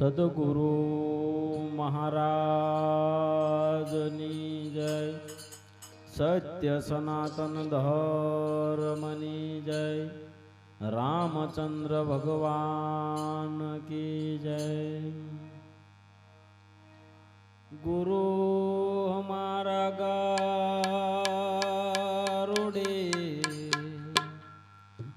સદગુરુ મહારાજની જય. સત્ય સનાતન ધર્મની જય. રામચંદ્ર ભગવાન કી જય. ગુરુ હમારા ગારુડે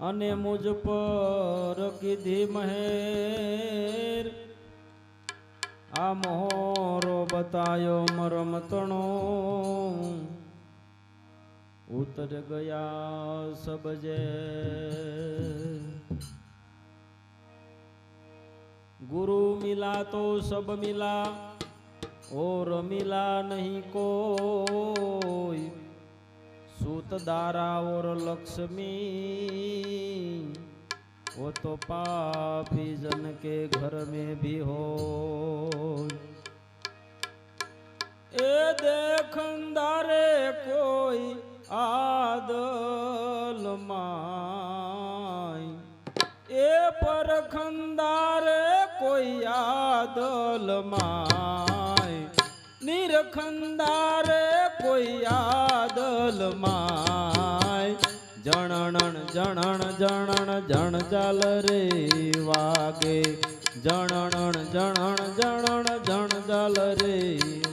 અને મુજ પર કીધી મહેર આ મોરો બતાયો મરમતણો. ઉતર ગયા સબજે. ગુરુ મિલા તો સબ મિલા, ઓર મિલા નહીં કોઈ. સૂત દારા ઓર લક્ષ્મી वो तो पापी जन के घर में भी हो ए देखंदारे कोई आदल माई એ પરખંદારે કોઈ આદલ માય નિરખંદારે કોઈ આદલ માય જણણ જણણ જણણ જણ ચાલ રે વાગે. જણણ જણણ જણણ જણ ચાલ રે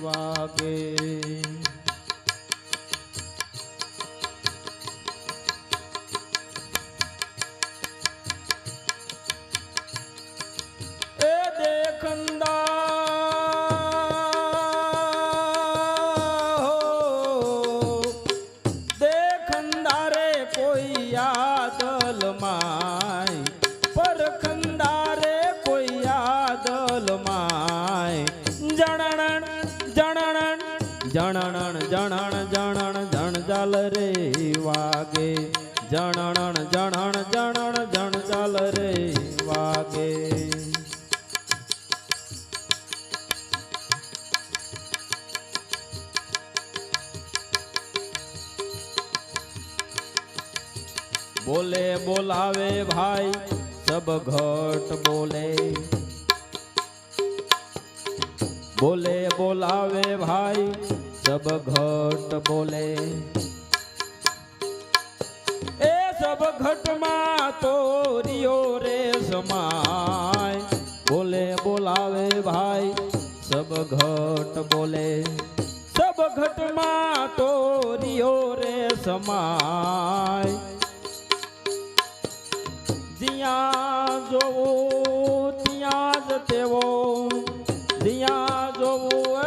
વાગે. બોલાવે ભાઈ સબ ઘટ બોલે. બોલે, બોલાવે ભાઈ સબ ઘટ બોલે. એ સબ ઘટમાં તો રિયો રે સમાય. બોલે, બોલાવે ભાઈ સબ ઘટ બોલે. સબ ઘટમાં તો રિયો રે સમાય. જ્યાં ત્યાં જ તેવો. જ્યાં જોવું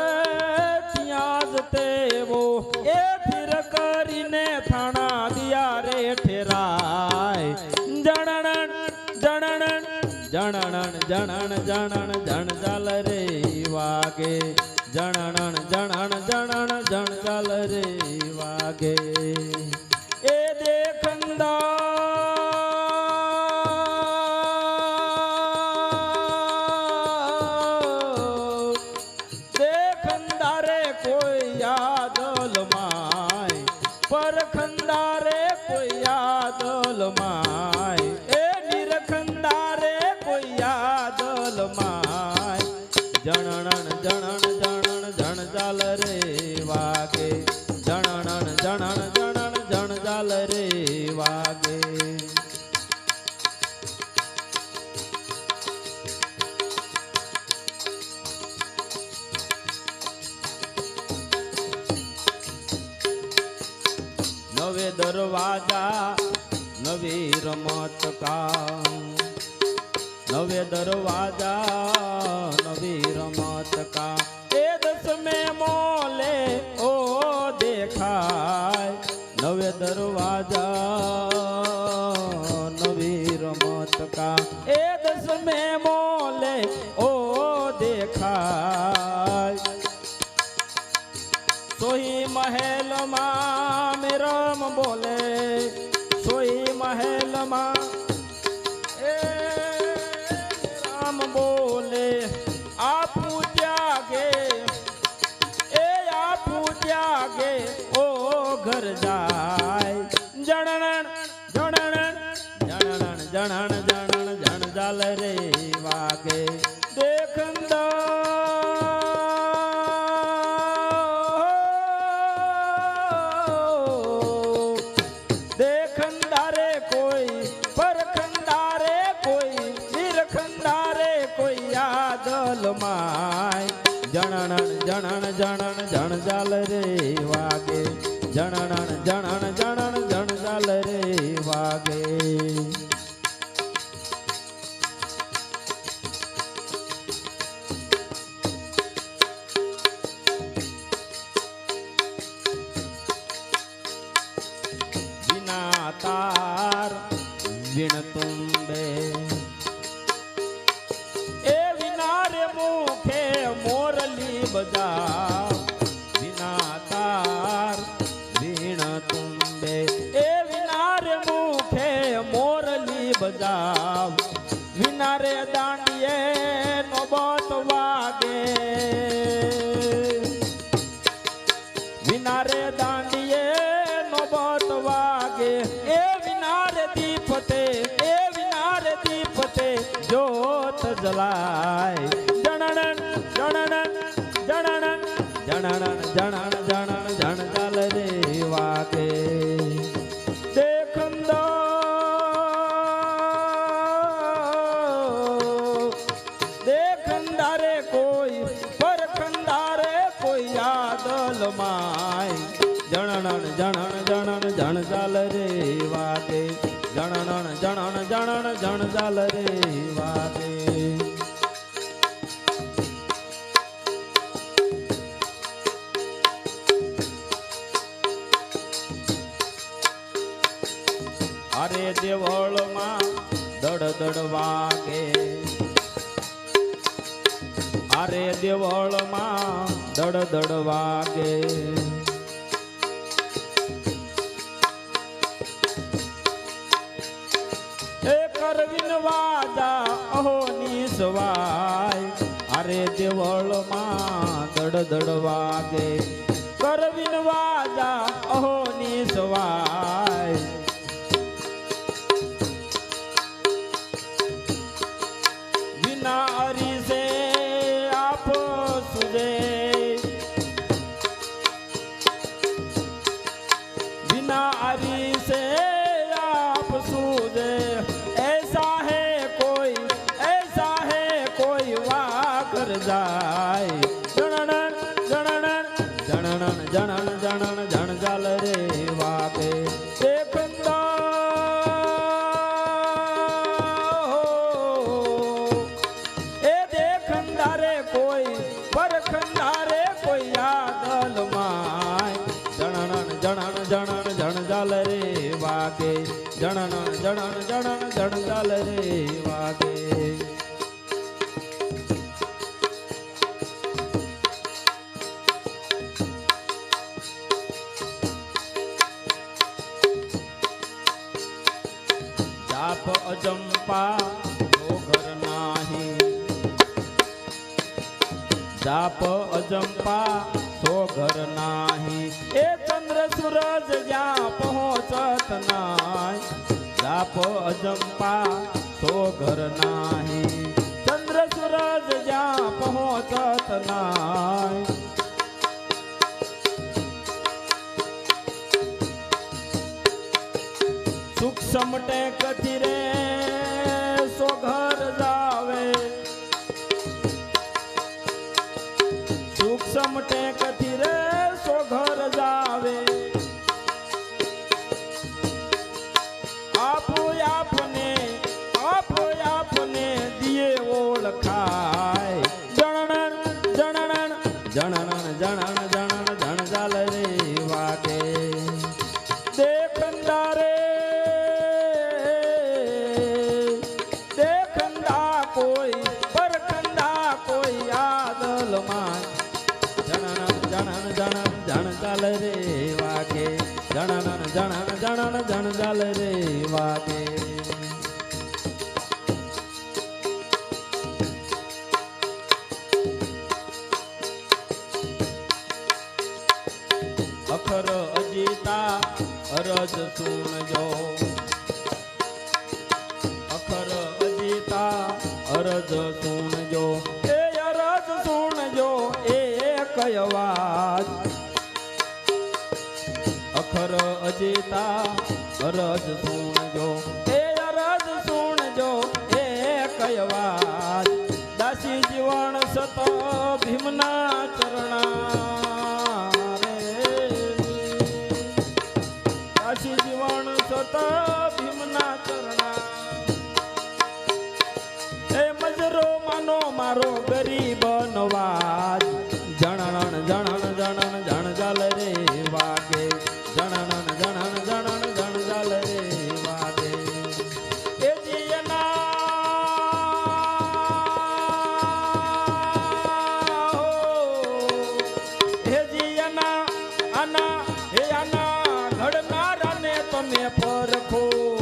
ત્યાં જ તેવો. એ ફિર કરીને થાણા દિયા રે ઠેરાય. જણણ જણણ જણણ જણણ જણણ, જણ જલ રે વાગે. જણણ જણણ જણણ, જણ ચાલ રે વાગે. એ દેખંદા ચાલ રે વાગે દરવાજા, નવી રમત કા એ દસમે મોલે, ઓ દેખાય. સોઈ મહેલમાં મેરમ બોલે, સોઈ મહેલમાં જણણ જણણ જણજાલ રે વાગે. દેખંદા માય. જણણ જણણ જણણ જણજાલ રે વાગે. જણણ જણણ જણણ દાંડીએ નોબત વાગે વિનારે દાંડીએ નોબત વાગે એ વિનારે દીપતે એ વિનારે દીપતે જોત જલાય જણણ જણણ જણણ જણણ જણણ જણણ જણ ચાલ રે વાગે જણણ જણણ જણ ચાલ રે વાગે જણણ જણણ જણણ જણ ચાલ રે વાગે અરે દેવળમાં દડ દડ વાગે. અરે દેવળમાં દડ દડ વાગે. વાજા અહો નિસવાય અરે દેવળમાં દડ દડ વાગે. કરવીન વાજા અહો નિસવાય વિના અરીસે આપ સુજે. જણણ જણણ જણ ચાલ રે વાગે. જાપ અજંપા ઘર નાહી. જાપ અજંપા સો ઘર નાહી. એ ચંદ્ર સૂરજ જ્યાં પહોંચત નાય, જાપ અજંપા તો ઘર નાહી. ચંદ્ર સૂરજ જ્યાં પહોંચત નાય. સૂક્ષ્મ ટેકથી રે જણન જણ ચાલ રે વાગે. અખર અજીતા અરજ સુણજો. અખર અજીતા અરજ સુણજો. એ અરજ સુણજો, એ કય વાત અખર અજીતા અરજ સુણજો એ રજ સુણજો એ કયવા દાસી જીવન સત ભીમના તમે પરખો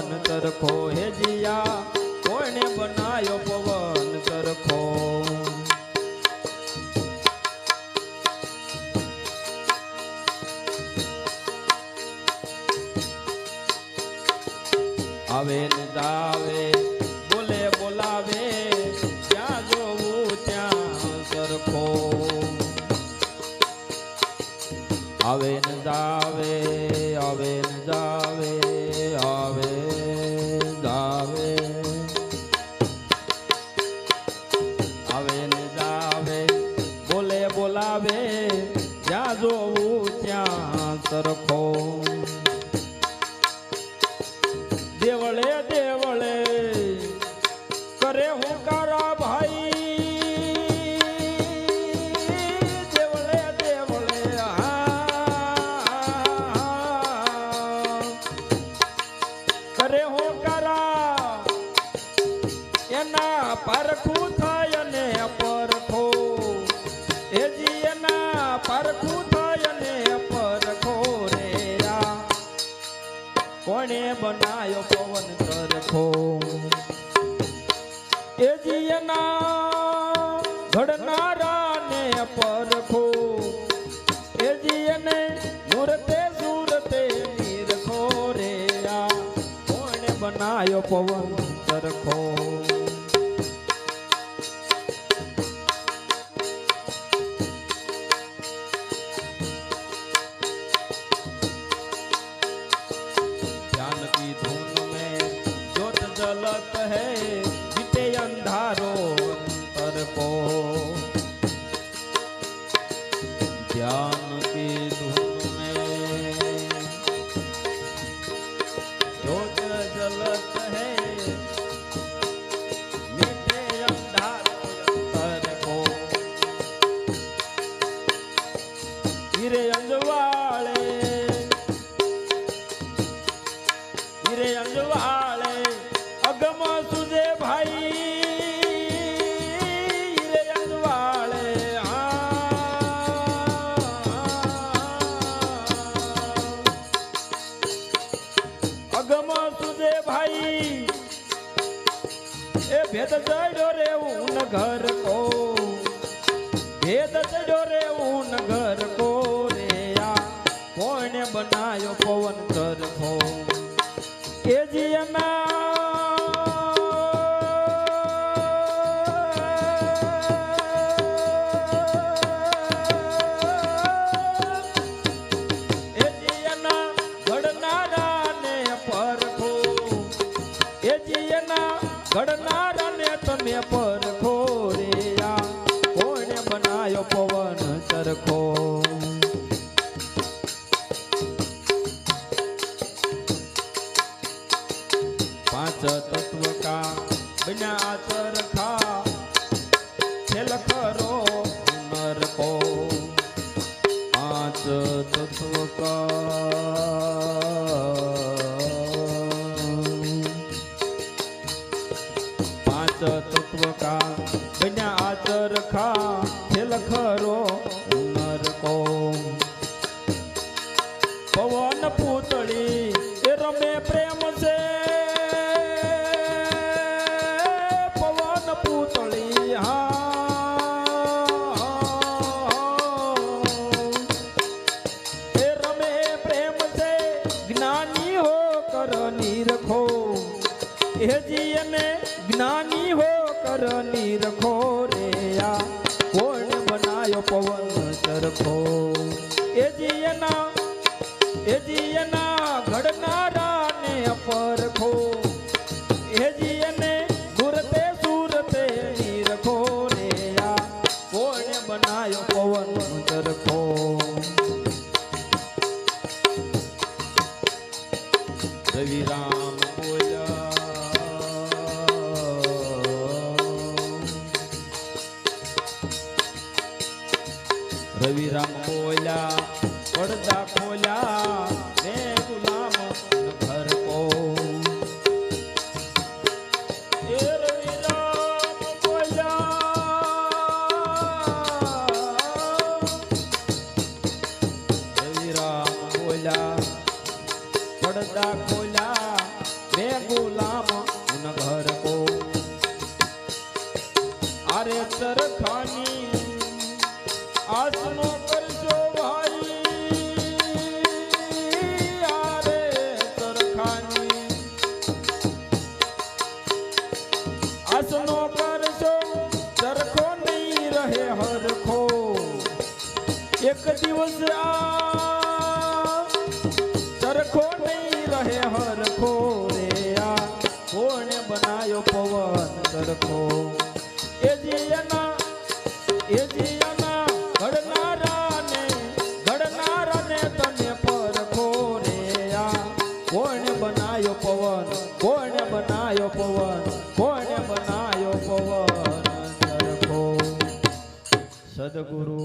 પવન તરખો હે જિયા કોણે બનાયો પવન તરખો? આવે ને જાવે સરખો. દેવળે દેવળે, કરે હું કારા ભાઈ. દેવળે દેવળે કરે હું કારા એના પરખું થાય ને પરખો. એજી એના પરખું કોણે બનાયો પવન સરખો? એ જીયના ઘડનારા ને પરખો. એ જીયને મૂરતે સુરતે નીરખો રે આ. કોણે બનાયો પવન સરખો? હીરે અંજવાળે હીરે અંજવાળે અગમ સુજે ભાઈ હીરે અંજવાળે અગમ સુજે ભાઈ એ ભેદ જડ્યો રે ઉન ઘર કો ભેદ જડ્યો રે ઉન ઘર કોણે બનાયો પવન તરફો કે જીયના એ જીયના ઘડનારાને તમે પરખો રે કોને બનાયો પવન સરખો પાંચ તત્વ કા બન્યા ચરખા. ખેલ ખરો નર કો પાંચ તત્વ કા પાંચ તત્વ કા બન્યા પડદા ખોલ્યા, બે ગુલામ ઉન ઘર કો અરે ચરખાની આસનો કરજો ભાઈ. અરે ચરખાની આસનો કરજો ચરખો નહીં રહે હરખો. એક દિવસ આ તમે પરખો રે કોણે બનાયો પવન કોણે બનાયો પવન કોણે બનાયો પવન સદગુરુ